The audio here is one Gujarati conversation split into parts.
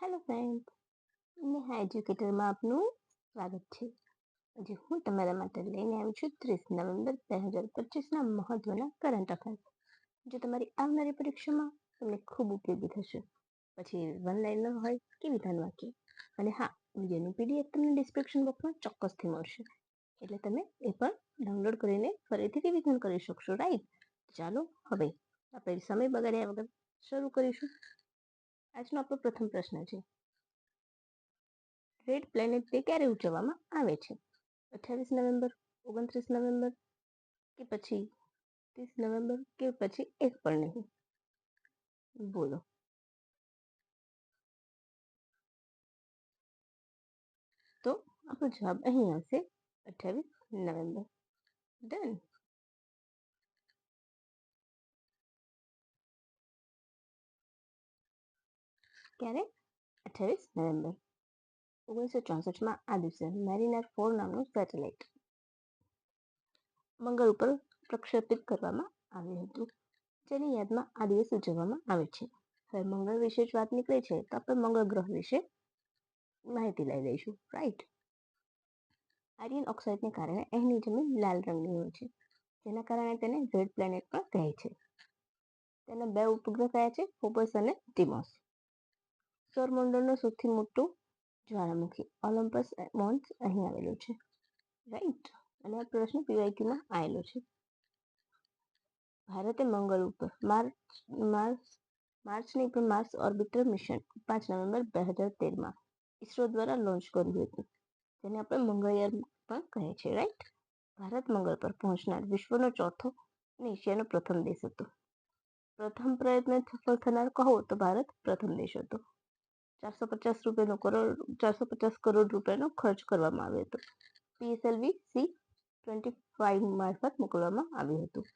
હેલો ફ્રેન્ડ નેહા એજ્યુકેટરમાં આપનું સ્વાગત છે. આજે હું તમારા માટે લઈને આવી છું ત્રીસ નવેમ્બર બે હજાર પચીસના મહત્વના કરંટ અફેર્સ જો તમારી આવનારી પરીક્ષામાં તમને ખૂબ ઉપયોગી થશે, પછી વન લાઇનર હોય કે વિધાન વાક્ય અને હા વિડીયોનું પીડીએફ તમને ડિસ્ક્રિપ્શન બોક્સમાં ચોક્કસથી મળશે. એટલે તમે એ પણ ડાઉનલોડ કરીને ફરીથી રિવિઝન કરી શકશો રાઈટ ચાલો, હવે આપણે સમય બગાડ્યા વગર શરૂ કરીશું. આજનો આપણો પ્રથમ પ્રશ્ન છે. રેડ પ્લેનેટ ડે ક્યારે ઉજવવામાં આવે છે? અઠ્યાવીસ નવેમ્બર, ઓગણત્રીસ નવેમ્બર કે પછી ત્રીસ નવેમ્બર કે પછી એક પણ નહીં? બોલો. તો આપણો જવાબ અહીં આવશે અઠ્યાવીસ નવેમ્બર. ડન ક્યારે અઠ્યાવીસ નવેમ્બર, ઓગણીસો ચોસઠમાં આ દિવસે મેરીનાર ફોર નામનું સેટેલાઇટ મંગળ ઉપર પ્રક્ષેપિત કરવામાં આવ્યું હતું. જેની યાદમાં આ દિવસ ઉજવવામાં આવે છે. હવે મંગળ વિશે જ વાત નીકળે છે તો આપણે મંગળ ગ્રહ વિશે માહિતી લઈ લઈશું. રાઈટ આર્યન ઓક્સાઇડને કારણે અહીંની જમીન લાલ રંગની હોય છે. જેના કારણે તેને રેડ પ્લેનેટ પણ કહે છે. તેના બે ઉપગ્રહ કયા છે? ફોબસ અને ટીમોસ. સૌરમંડળનું સૌથી મોટું જ્વાળામુખી, ઓલમ્પસ મોન્સ અહીં આવેલું છે. રાઈટ અને આ પ્રશ્ન પીવાયક્યુમાં આવેલો છે. ભારતે મંગળ ઉપર માર્ચ માર્ચ, માર્ચની પણ માર્સ ઓર્બિટર મિશન પાંચ નવેમ્બર બે હજાર તેરમાં ઇસરો દ્વારા લોન્ચ કર્યું હતું. જેને આપણે મંગળયાન પણ કહે છે. રાઈટ ભારત મંગળ પર પહોંચનાર વિશ્વનો ચોથો અને એશિયાનો પ્રથમ દેશ હતો. પ્રથમ પ્રયત્ન સફળ થનાર કહો તો ભારત પ્રથમ દેશ હતો. ચારસો પચાસ રૂપિયાનો કરોડ ચારસો પચાસ કરોડ રૂપિયાનો ખર્ચ કરવામાં આવ્યો હતો. પીએસએલવી સી ટ્વેન્ટી ફાઇવ મારફત મોકલવામાં આવ્યું હતું.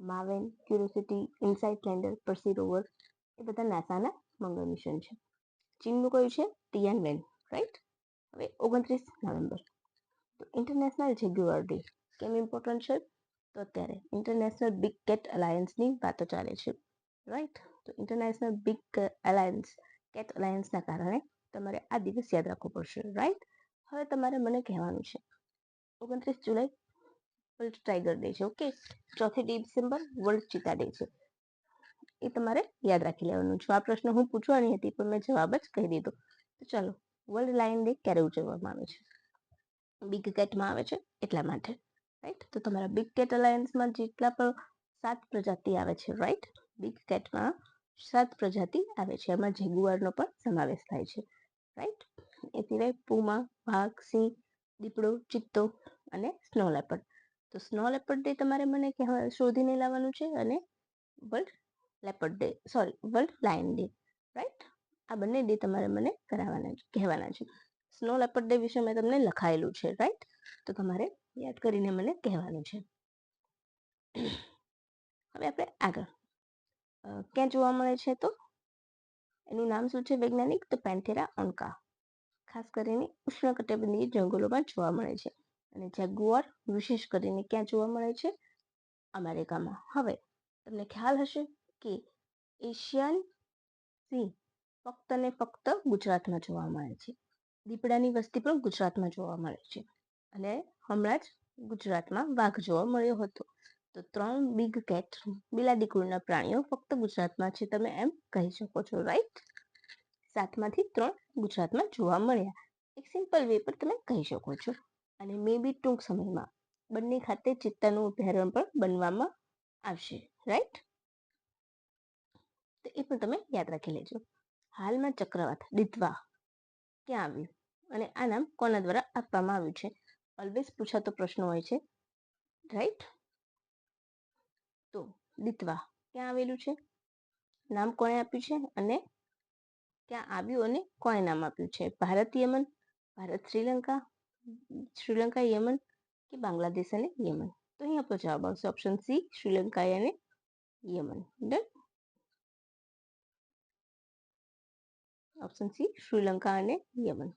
MAVEN Curiosity InSight lander Percy rover એ બધા નાસાના મંગળ મિશન છે. ચીનનું કયું છે? ટીએન વેન રાઈટ હવે ઓગણત્રીસ નવેમ્બર. તો ઇન્ટરનેશનલ જેગ્યુઆર ડે કેમ ઇમ્પોર્ટન્ટ છે? તો અત્યારે ઇન્ટરનેશનલ બિગ કેટ અલાયન્સની વાતો ચાલે છે રાઈટ તો ઇન્ટરનેશનલ બિગ અલાયન્સ કેટ અલાયન્સના કારણે તમારે આ દિવસ યાદ રાખવો પડશે રાઈટ હવે તમારે મને કહેવાનું છે. ઓગણત્રીસ જુલાઈ વર્લ્ડ ટાઈગર ડે છે ઓકે ચોથી ડિસેમ્બર વર્લ્ડ ચિતા ડે છે. એ તમારે યાદ રાખી લેવાનું છે. આ પ્રશ્ન હું પૂછવાની હતી, પણ મેં જવાબ જ કહી દીધો. તો ચાલો વર્લ્ડ લાયન ડે ક્યારે ઉજવવામાં આવે છે? બિગ કેટમાં આવે છે, એટલા માટે રાઈટ તો તમારા બિગ કેટ અલાયન્સમાં જેટલા પણ સાત પ્રજાતિ આવે છે રાઈટ બિગ કેટમાં સાત પ્રજાતિ આવે છે. એમાં જેગુઆરનો પણ સમાવેશ થાય છે. રાઈટ એ સિવાય પુમા, વાઘ, સિંહ, દીપડો, ચિત્તો અને સ્નો લેપર્ડ તો સ્નો લેપર્ડ ડે તમારે મને શોધીને લાવવાનું છે અને world leopard day sorry world lion day right આ બંને ડે તમારે મને કરાવવાના છે, કહેવાના છે. સ્નો લેપર્ડ ડે વિશે મેં તમને લખાયેલું છે. રાઈટ તો તમારે યાદ કરીને મને કહેવાનું છે. હવે આપણે આગળ. ક્યાં જોવા મળે છે તો? એનું નામ શું છે વૈજ્ઞાનિક? તો પેન્થેરા ઓન્કા. ખાસ કરીને ઉષ્ણકટિબંધીય જંગલોમાં જોવા મળે છે. અને જેગુઆર વિશેષ કરીને ક્યાં જોવા મળે છે? અમેરિકામાં. હવે, તમને ખ્યાલ હશે કે એશિયન સિંહ ફક્ત ને ફક્ત ગુજરાતમાં જોવા મળે છે. દીપડાની વસ્તી પણ ગુજરાતમાં જોવા મળે છે. અને હમણાં જ ગુજરાતમાં વાઘ જોવા મળ્યો હતો. તો ત્રણ બિગ કેટ બિલાડી કુળના પ્રાણીઓ ફક્ત ગુજરાતમાં છે. તમે એમ કહી શકો છો રાઈટ સાતમાંથી ત્રણ ગુજરાતમાં જોવા મળ્યા. એક સિમ્પલ વે પર તમે કહી શકો છો. અને મે બી ટૂંક સમયમાં બંને ખાતે ચિત્તાનું અભયારણ્ય પણ બનવામાં આવશે રાઈટ તો એ પણ તમે યાદ રાખી લેજો. હાલમાં ચક્રવાત દિત્વા ક્યાં આવ્યું? અને આ નામ કોના દ્વારા આપવામાં આવ્યું છે? ઓલવેઝ પૂછાતો પ્રશ્ન હોય છે રાઈટ તો દિત્વા ક્યાં આવેલું છે? નામ કોણે આપ્યું છે અને ક્યાં આવ્યું અને કોણે નામ આપ્યું છે? ભારત, યમન? ભારત, શ્રીલંકા? શ્રીલંકા, યમન કે બાંગ્લાદેશ અને યમન? તો અહીં આપણો જવાબ આવશે ઓપ્શન સી શ્રીલંકા અને Yemen. Done option C Sri Lanka અને યમન.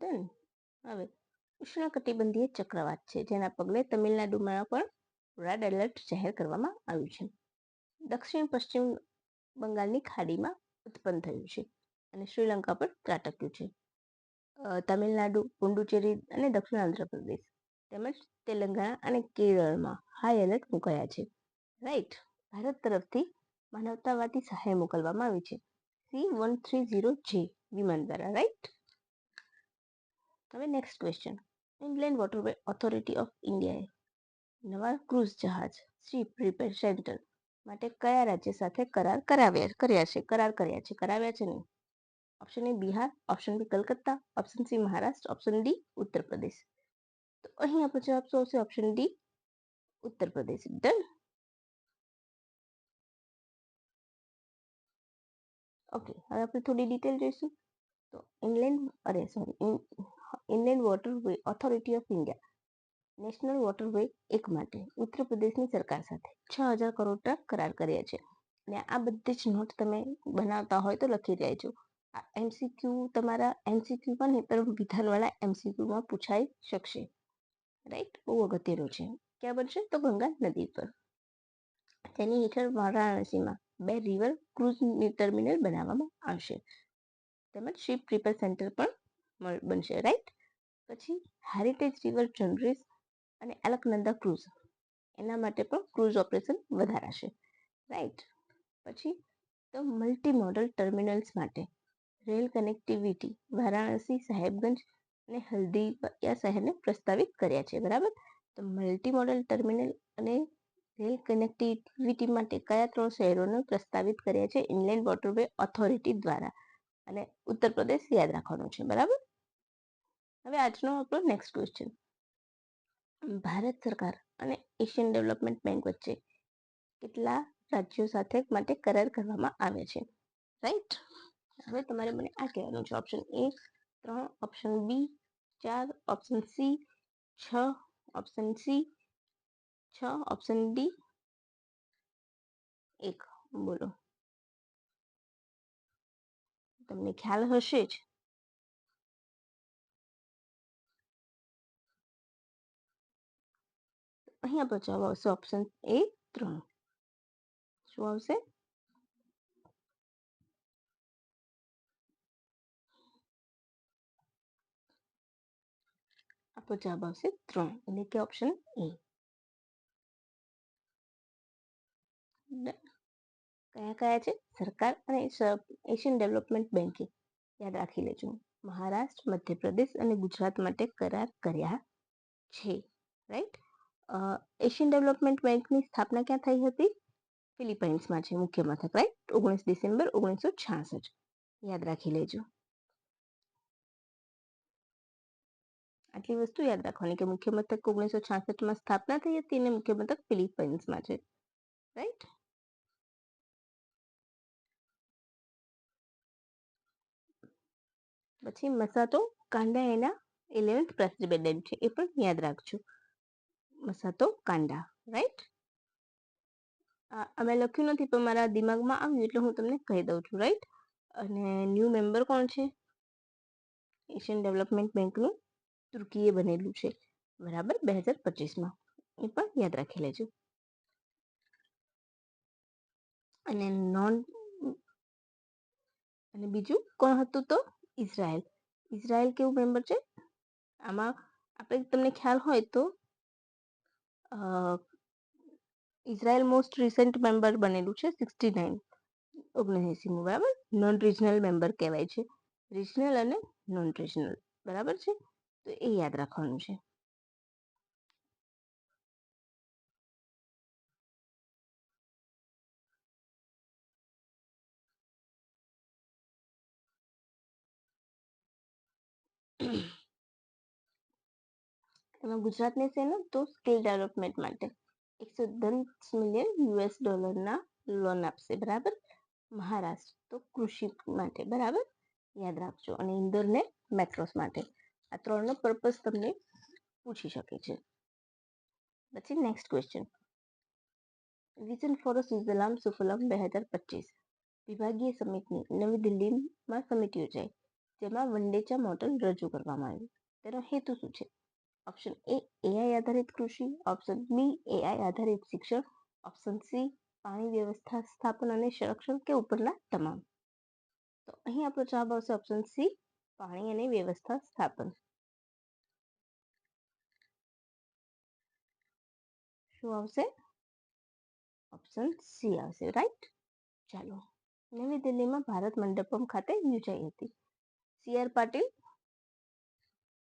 ડન હવે ઉષ્ણકટિબંધીય ચક્રવાત છે, જેના પગલે તમિલનાડુમાં પણ રેડ એલર્ટ જાહેર કરવામાં આવ્યું છે. દક્ષિણ પશ્ચિમ બંગાળની ખાડીમાં ઉત્પન્ન થયું છે અને શ્રીલંકા પર ત્રાટક્યું છે. તમિલનાડુ, પુડુચેરી અને દક્ષિણ આંધ્રપ્રદેશ તેમજ તેલંગાણા અને કેરળમાં હાઈ એલર્ટ મુકાયા છે. રાઈટ ભારત તરફથી માનવતાવાદી સહાય મોકલવામાં આવી છે. સી વન થ્રી ઝીરો જે વિમાન દ્વારા રાઈટ હવે next question England waterway authority of ઇન્ડિયાએ નવા ક્રૂઝ જહાજ શિપ રિપેર સેન્ટર માટે કયા રાજ્ય સાથે કરાર કરાવ્યા, કર્યા છે, કરાર કર્યા છે, કરાવ્યા છે નહીં? Option A Bihar option B Calcutta option C Maharashtra option D Uttar Pradesh. તો અહીં આપણો જવાબ શું આવશે? ઓપ્શન ડી ઉત્તર પ્રદેશ. ડન ઓકે હવે આપણે થોડી ડિટેલ જોઈશું. તો ઇંગ્લેન્ડ અરે sorry England waterway authority of India, national waterway એક માટે, ઉત્તર પ્રદેશની સરકાર સાથે, છ હજાર કરોડના કરાર કર્યા છે. અને આ બધી જ નોટ તમે બનાવતા હોય તો લખી દેજો. આ એમસીક્યુ તમારા એમસીક્યુ પણ નહીં પણ વિધાનવાળા એમસીક્યુમાં પૂછાઈ શકશે. રાઈટ? બહુ અગત્યનું છે. ક્યાં બનશે? તો ગંગા નદી પર. તેની હેઠળ વારાણસીમાં બે રિવર ક્રુઝ ટર્મિનલ બનાવવામાં આવશે. તેમજ શિપ રિપેર સેન્ટર પણ બનશે રાઈટ પછી હેરિટેજ રિવર જનરીસ અને અલકનંદા ક્રૂઝ એના માટે પણ ક્રૂઝ ઓપરેશન વધારાશે રાઈટ પછી તો મલ્ટી મોડલ ટર્મિનલ્સ માટે રેલ કનેક્ટિવિટી વારાણસી, સાહેબગંજ અને હલ્દીયા શહેરને પ્રસ્તાવિત કર્યા છે, બરાબર? તો મલ્ટી મોડલ ટર્મિનલ અને રેલ કનેક્ટિવિટી માટે કયા ત્રણ શહેરોને પ્રસ્તાવિત કર્યા છે? ઇનલેન્ડ વોટરવે ઓથોરિટી દ્વારા અને ઉત્તર પ્રદેશ યાદ રાખવાનું છે, બરાબર? હવે આજનો આપણો નેક્સ્ટ ક્વેશ્ચન ભારત સરકાર અને એશિયન ડેવલપમેન્ટ બેંક વચ્ચે કેટલા રાજ્યો સાથે માટે કરાર કરવામાં આવે છે? રાઈટ હવે તમારે મને આ કહેવાનું છે. ઓપ્શન એ ત્રણ ઓપ્શન બી ચાર ઓપ્શન સી છ ઓપ્શન સી છ ઓપ્શન ડી એક. બોલો. તમને ખ્યાલ હશે જ અહીં આપણો જવાબ આવશે ઓપ્શન એ ત્રણ શું આવશે આપણો જવાબ આવશે ત્રણ એટલે કે ઓપ્શન એ કયા કયા છે સરકાર અને એશિયન ડેવલપમેન્ટ બેન્કે યાદ રાખી લેજો મહારાષ્ટ્ર મધ્યપ્રદેશ અને ગુજરાત માટે કરાર કર્યા છે રાઈટ એશિયન ડેવલપમેન્ટ બેંકની સ્થાપના ક્યાં થઈ હતી? ફિલિપાઇન્સમાં છે, મુખ્ય મથક રાઈટ ઓગણીસ ડિસેમ્બર ઓગણીસો છાસઠ. યાદ રાખી લેજો. આટલી વસ્તુ યાદ રાખવાની કે મુખ્ય મથક ઓગણીસો છાસઠમાં સ્થાપના થઈ હતી અને મુખ્ય મથક ફિલિપાઇન્સમાં છે રાઈટ પછી મસાતો કાંડા એના ઇલેવન્થ પ્રેસિડેન્ટ છે, એ પણ યાદ રાખજો. મસાતો કાંડા રાઈટ અમે લખ્યું નથી, પણ મારા દિમાગમાં આવ્યું એટલે હું તમને કહી દઉં છું રાઈટ અને ન્યૂ મેમ્બર કોણ છે? એશિયન ડેવલપમેન્ટ બેંકનું તુર્કીએ બનેલું છે, બરાબર? બે હજાર પચીસમાં. એ પણ યાદ રાખી લેજો. અને નોન અને બીજું કોણ હતું તો? ઇઝરાયલ. ઇઝરાયલ કેવું મેમ્બર છે? આમાં, આપણે તમને ખ્યાલ હોય તો ઇઝરાયલ મોસ્ટ રિસેન્ટ મેમ્બર બનેલું છે સિક્સટી નાઇન ઓગણએંસીમું બરાબર? નોન રિજનલ મેમ્બર કહેવાય છે. રિજનલ અને નોન રિજનલ બરાબર છે? તો એ યાદ રાખવાનું છે. એમાં ગુજરાતને છે ને તો સ્કિલ ડેવલપમેન્ટ માટે એકસો દસ મિલિયન યુએસ ડોલરના લોન આપશે, બરાબર? મહારાષ્ટ્ર તો કૃષિ માટે, બરાબર? યાદ રાખજો. અને ઇન્દોરને મેટ્રોસ માટે. આ ત્રણનો પર્પઝ તમને પૂછી શકે છે. પછી next question vision for Sujalam Sufalam બે હજાર પચીસ. વિભાગીય સમિતિની નવી દિલ્હીમાં સમિતિ યોજાઈ, જેમાં વનડેચા મોડલ રજૂ કરવામાં આવ્યું તેનો હેતુ શું છે? ઓપ્શન એ એઆઈ આધારિત કૃષિ ઓપ્શન બી એઆઈ આધારિત શિક્ષણ ઓપ્શન સી પાણી વ્યવસ્થા સ્થાપન અને સંરક્ષણ કે ઉપરના તમામ તો અહીં આપણો જવાબ આવશે ઓપ્શન સી પાણી અને વ્યવસ્થા સ્થાપન શું આવશે ઓપ્શન સી આવશે રાઈટ ચાલો નવી દિલ્હીમાં ભારત મંડપમ ખાતે યોજાઈ હતી સી આર પાટીલ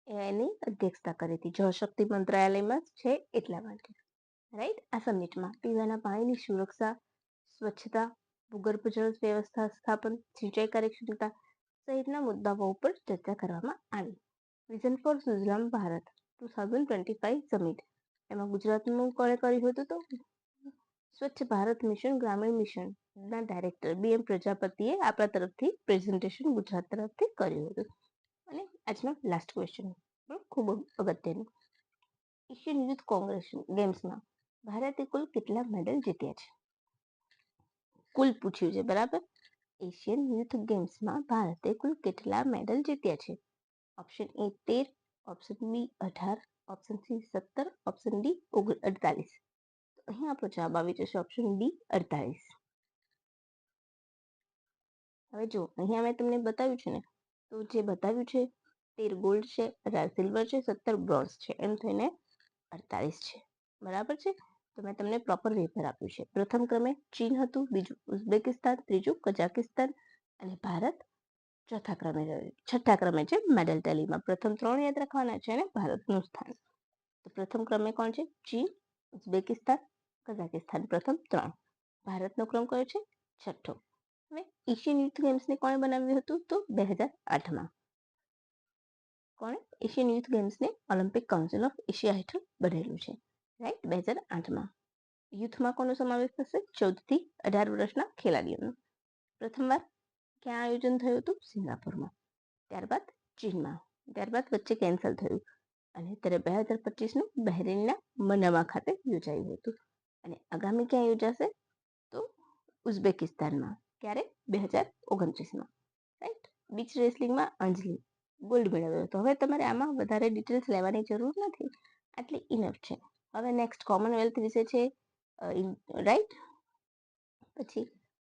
એની અધ્યક્ષતા કરી હતી. જળશક્તિ મંત્રાલયમાં છે એટલા માટે. રાઈટ આ સમિટમાં પીવાના પાણીની સુરક્ષા, સ્વચ્છતા, ભૂગર્ભ જળ વ્યવસ્થા સ્થાપન, સિંચાઈ કાર્યક્ષમતા સહિતના મુદ્દાઓ ઉપર ચર્ચા કરવામાં આવી. Vision for Sujalam Bharat two thousand twenty five summit એમાં ગુજરાતનું કોણે કર્યું હતું તો? સ્વચ્છ ભારત મિશન, ગ્રામીણ મિશન ના ડાયરેક્ટર બી એમ પ્રજાપતિએ આપણા તરફથી પ્રેઝન્ટેશન ગુજરાત તરફથી કર્યું હતું. અને આજનો લાસ્ટ ક્વેશ્ચન ખૂબ અગત્યનું. એશિયન યુથ કોંગ્રેસ ગેમ્સમાં ભારતે કુલ કેટલા મેડલ જીત્યા છે? કુલ પૂછ્યું છે, બરાબર? એશિયન યુથ ગેમ્સમાં ભારતે કુલ કેટલા મેડલ જીત્યા છે? ઓપ્શન એ તેર ઓપ્શન બી અઢાર ઓપ્શન સી સત્તર ઓપ્શન ડી અડતાલીસ અહીં આપણો જવાબ આવી જશે ઓપ્શન ડી અડતાલીસ. હવે જો અહીંયા મેં તમને બતાવ્યું છે ને તો જે બતાવ્યું છે તેર ગોલ્ડ છે અઢાર સિલ્વર છે, સત્તર બ્રોન્ઝ છે, એમ થઈને અડતાલીસ છે. બરાબર છે? તો મેં તમને પ્રોપર વેપર આપ્યું છે. પ્રથમ ક્રમે ચીન હતું, બીજું ઉઝબેકિસ્તાન, ત્રીજું કઝાકિસ્તાન અને ભારત ચોથા ક્રમે છઠ્ઠા ક્રમે છે મેડલ ટેલીમાં પ્રથમ ત્રણ યાદ રાખવાના છે અને ભારતનું સ્થાન. તો પ્રથમ ક્રમે કોણ છે? ચીન, ઉઝબેકિસ્તાન કઝાકિસ્તાન પ્રથમ ત્રણ. ભારતનો ક્રમ કયો છે? છઠ્ઠો. હવે એશિયન યુથ ગેમ્સને કોણે બનાવ્યું હતું તો બે હજાર આઠમાં કોણે એશિયન યુથ ગેમ્સને ઓલિમ્પિક કાઉન્સિલ ઓફ એશિયા હેઠળ બનેલું છે રાઈટ બે હજાર આઠમાં યુથમાં કોનો સમાવેશ થશે ચૌદથી અઢાર વર્ષના ખેલાડીઓનો પ્રથમવાર ક્યાં આયોજન થયું હતું સિંગાપુરમાં ત્યારબાદ ચીનમાં ત્યારબાદ વચ્ચે કેન્સલ થયું અને ત્યારે બે હજાર પચીસનું બહેરીનના મનામા ખાતે યોજાયું હતું અને આગામી ક્યાં યોજાશે તો ઉઝબેકિસ્તાનમાં ક્યારે બે હજાર ઓગણત્રીસમાં રાઈટ બીચ રેસલિંગમાં અંજલિ ગોલ્ડ મેળવ્યો હતો. હવે તમારે આમાં વધારે ડિટેલ્સ લેવાની જરૂર નથી. આટલી ઇનફ છે. હવે નેક્સ્ટ કોમનવેલ્થ વિશે છે રાઈટ પછી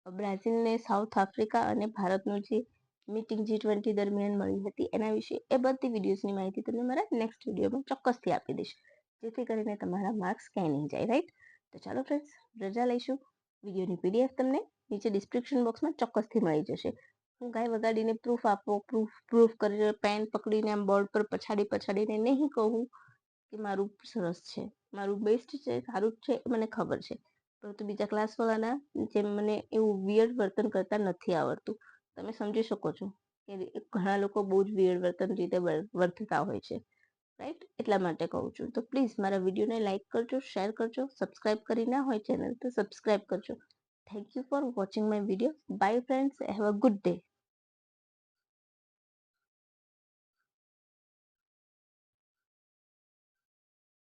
બ્રાઝિલને સાઉથ આફ્રિકા અને ભારતનું જે મીટિંગ જી ટ્વેન્ટી દરમિયાન મળી હતી, એના વિશે એ બધી વિડીયોઝની માહિતી તમને મારા નેક્સ્ટ વિડીયોમાં ચોક્કસથી આપી દઈશ. જેથી કરીને તમારા માર્ક્સ ક્યાંય નહીં જાય રાઈટ તો ચાલો ફ્રેન્ડ્સ રજા લઈશું. વિડીયોની પીડીએફ તમને નીચે ડિસ્ક્રિપ્શન બોક્સમાં ચોક્કસથી મળી જશે. હું ગાય વગાડીને પ્રૂફ આપો પ્રૂફ પ્રૂફ કરી પેન પકડીને આમ બોર્ડ પર પછાડી પછાડીને નહીં કહું કે મારું સરસ છે, મારું બેસ્ટ છે, સારું જ છે મને ખબર છે. પરંતુ બીજા ક્લાસવાળાના જેમ મને એવું વિયર્ડ વર્તન કરતા નથી આવડતું. તમે સમજી શકો છો કે ઘણા લોકો બહુ જ વિયર્ડ વર્તન રીતે વર્તતા હોય છે. રાઈટ એટલા માટે કહું છું. તો પ્લીઝ મારા વિડીયોને લાઇક કરજો શેર કરજો સબસ્ક્રાઇબ કરી ના હોય ચેનલ તો સબસ્ક્રાઇબ કરજો. Thank you for watching my video. Bye friends. Have a good day.